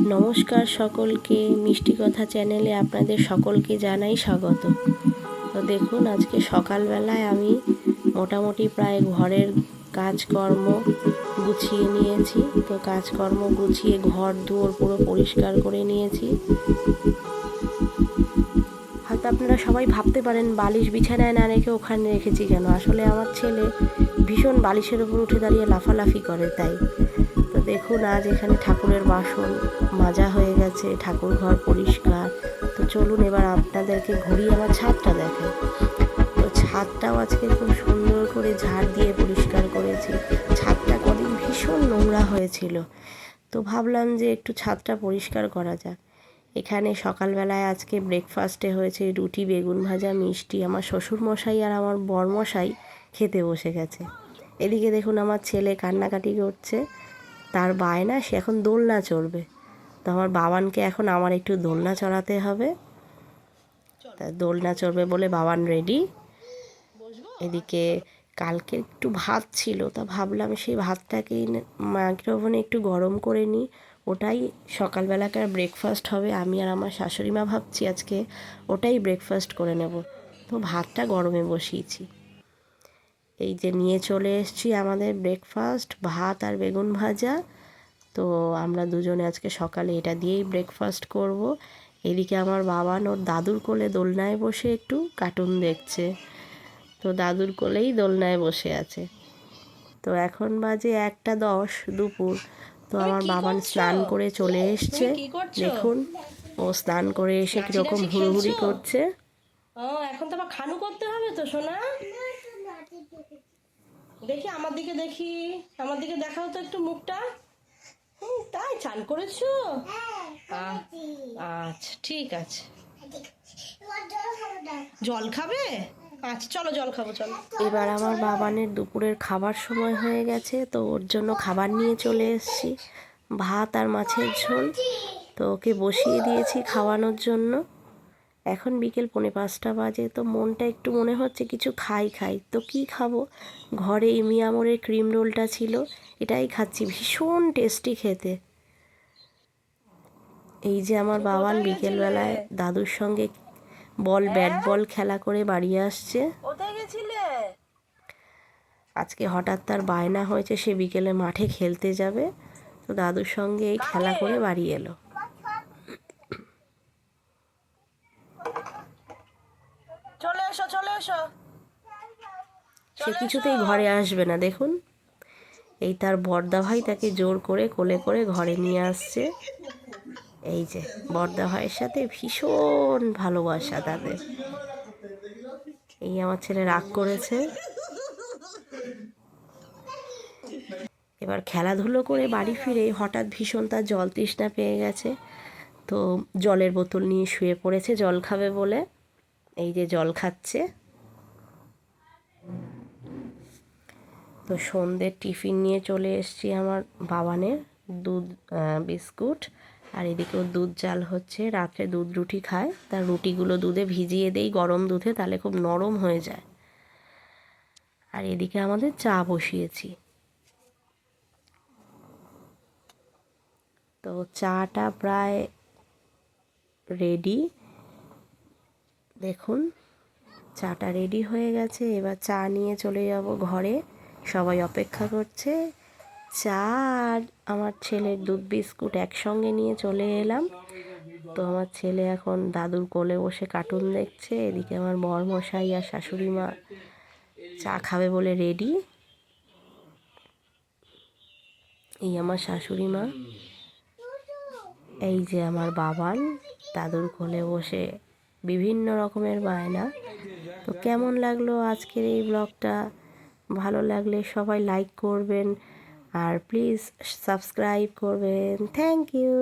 নমস্কার সকলকে, মিষ্টি কথা চ্যানেলে আপনাদের সকলকে জানাই স্বাগত। তো দেখুন, আজকে সকালবেলায় আমি মোটামুটি প্রায় ঘরের কাজকর্ম গুছিয়ে নিয়েছি। তো কাজকর্ম গুছিয়ে ঘর, দুয়ার পুরো পরিষ্কার করে নিয়েছি। হয়তো আপনারা সবাই ভাবতে পারেন, বালিশ বিছানায় না রেখে ওখানে রেখেছি কেন? আসলে আমার ছেলে ভীষণ বালিশের উপর উঠে দাঁড়িয়ে লাফালাফি করে, তাই। দেখুন আজ এখানে ঠাকুরের বাসন মাজা হয়ে গেছে, ঠাকুর ঘর পরিষ্কার। তো চলুন এবার আপনাদেরকে ঘুরিয়ে আমার ছাদটা দেখে তো ছাদটাও আজকে খুব সুন্দর করে ঝাড় দিয়ে পরিষ্কার করেছি। ছাদটা কদিন ভীষণ নোংরা হয়েছিল। তো ভাবলাম যে একটু ছাদটা পরিষ্কার করা যাক। এখানে সকালবেলায় আজকে ব্রেকফাস্টে হয়েছে রুটি, বেগুন ভাজা, মিষ্টি। আমার শ্বশুরমশাই আর আমার বরমশাই খেতে বসে গেছে। এদিকে দেখুন আমার ছেলে কান্নাকাটি করছে। তার বায়না, সে এখন দোলনা চড়বে। তো আমার বাবানকে এখন আমার একটু দোলনা চড়াতে হবে। তা দোলনা চড়বে বলে বাবান রেডি এদিকে কালকে একটু ভাত ছিল, তা ভাবলাম সেই ভাতটাকে মাইক্রোওভেনে একটু গরম করে নিই। ওটাই সকালবেলাকার ব্রেকফাস্ট হবে। আমি আর আমার শাশুড়ি মা ভাবছি আজকে ওটাই ব্রেকফাস্ট করে নেব। তো ভাতটা গরমে বসিয়েছি। এই যে নিয়ে চলে এসেছি আমাদের ব্রেকফাস্ট ভাত আর বেগুন ভাজা। তো আমরা দুজনে আজকে সকালে এটা দিয়েই ব্রেকফাস্ট করব। এদিকে আমার বাবান ওর দাদুর কোলে দোলনায় বসে একটু কার্টুন দেখছে। তো দাদুর কোলেই দোলনায় বসে আছে। তো এখন বাজে একটা দশ দুপুর। তো আমার বাবান স্নান করে চলে এসছে। দেখুন ও স্নান করে এসে কীরকম হুড়ুহুড়ি করছে। ও এখন তো আবার খানু করতে হবে তো সোনা? দেখি আমার দিকে দেখি। আমার দিকে দেখাও তো একটু মুখটা। হুম, তাই চান করেছ? আচ্ছা ঠিক আছে। জল খাবে? আচ্ছা চলো জল খাব চলো। এবার আমার বাবানের দুপুরের খাবার সময় হয়ে গেছে তো ওর জন্য খাবার নিয়ে চলে এসেছি। ভাত আর মাছের ঝোল তো ওকে বসিয়ে দিয়েছি খাওয়ানোর জন্য। এখন বিকেল পৌনে পাঁচটা বাজে তো মনটা একটু মনে হচ্ছে কিছু খাই খাই। তো কি খাব? ঘরে ইমিয়ামরের ক্রিম রোলটা ছিল এটাই খাচ্ছি। ভীষণ টেস্টি খেতে। এই যে আমার বাবান বিকেলবেলায় দাদুর সঙ্গে বল ব্যাট বল খেলা করে বাড়ি আসছে। আজকে হঠাৎ তার বায়না হয়েছে সে বিকেলে মাঠে খেলতে যাবে। তো দাদুর সঙ্গে এই খেলা করে বাড়ি এলো চলে এসো চলে এসো। সে কিছুতেই ঘরে আসবে না দেখুন। এই তার বর্দা ভাই তাকে জোর করে কোলে করে ঘরে নিয়ে আসছে। এই যে বর্দা ভাইয়ের সাথে ভীষণ ভালোবাসা তাদের। এই আমার ছেলে রাগ করেছে। এবার খেলাধুলো করে বাড়ি ফিরে হঠাৎ ভীষণ তার জল তৃষ্ণা পেয়ে গেছে। তো জলের বোতল নিয়ে শুয়ে পড়েছে জল খাবে বলে। এই যে জল খাচ্ছে। তো সন্ধ্যের টিফিন নিয়ে চলে এসেছি আমার বাবানের দুধ বিস্কুট। আর এদিকেও দুধ জাল হচ্ছে, রাত্রে দুধ রুটি খায়। তার রুটিগুলো দুধে ভিজিয়ে দেই গরম দুধে, তাহলে খুব নরম হয়ে যায়। আর এদিকে আমাদের চা বসিয়েছি। তো চাটা প্রায় রেডি দেখুন, চাটা রেডি হয়ে গেছে। এবার চা নিয়ে চলে যাব ঘরে। সবাই অপেক্ষা করছে। চা আর আমার ছেলের দুধ বিস্কুট একসঙ্গে নিয়ে চলে এলাম। তো আমার ছেলে এখন দাদুর কোলে বসে কার্টুন দেখছে। এদিকে আমার বরমশাই আর শাশুড়ি মা চা খাবে বলে রেডি। এই আমার শাশুড়ি মা। এই যে আমার বাবান, দাদুর কোলে বসে বিভিন্ন রকমের বায়না। তো কেমন লাগল আজকের এই ব্লগটা? ভালো লাগলে সবাই লাইক করবেন আর প্লিজ সাবস্ক্রাইব করবেন। Thank you